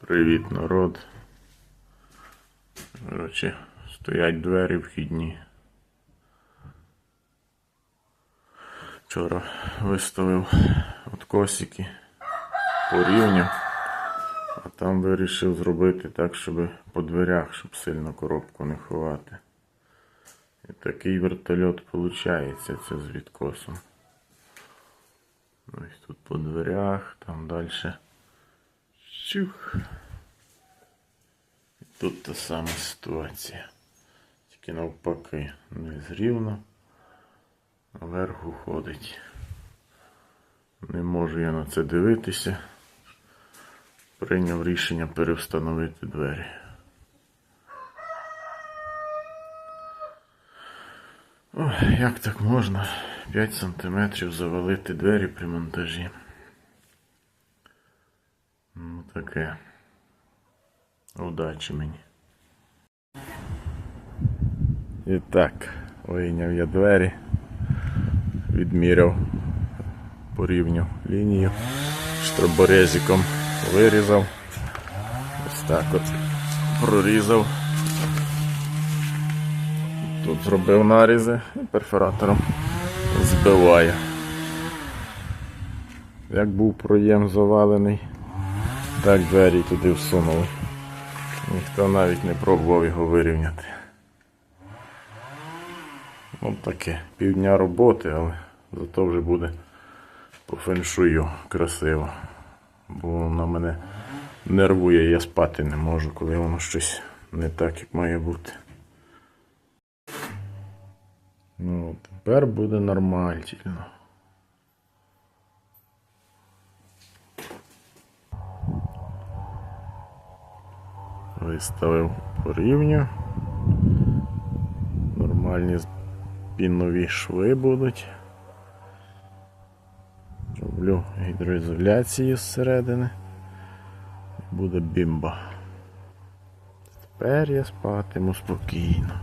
Привіт, народ. Коротше, стоять двері вхідні. Вчора виставив откосики по рівню, а там вирішив зробити так, щоб по дверях, щоб сильно коробку не ховати. І такий вертольот виходить, це з відкосом. Ось тут по дверях, там далі. Чух. Тут та сама ситуація. Тільки навпаки, не зрівно, вверху ходить. Не можу я на це дивитися. Прийняв рішення перевстановити двері. Ой, як так можна 5 сантиметрів завалити двері при монтажі? Таке. Удачі мені. І так, вийняв я двері, відміряв по рівню лінію, штроборезиком вирізав. Ось так от прорізав. Тут зробив нарізи і перфоратором збиваю. Як був проєм завалений, так двері туди всунули. Ніхто навіть не пробував його вирівняти. Ось таке. Півдня роботи, але зато вже буде по феншую красиво. Бо воно мене нервує, я спати не можу, коли воно щось не так, як має бути. Ну, тепер буде нормально. Виставив по рівню. Нормальні пінові шви будуть. Роблю гідроізоляцію зсередини. Буде бімба. Тепер я спатиму спокійно.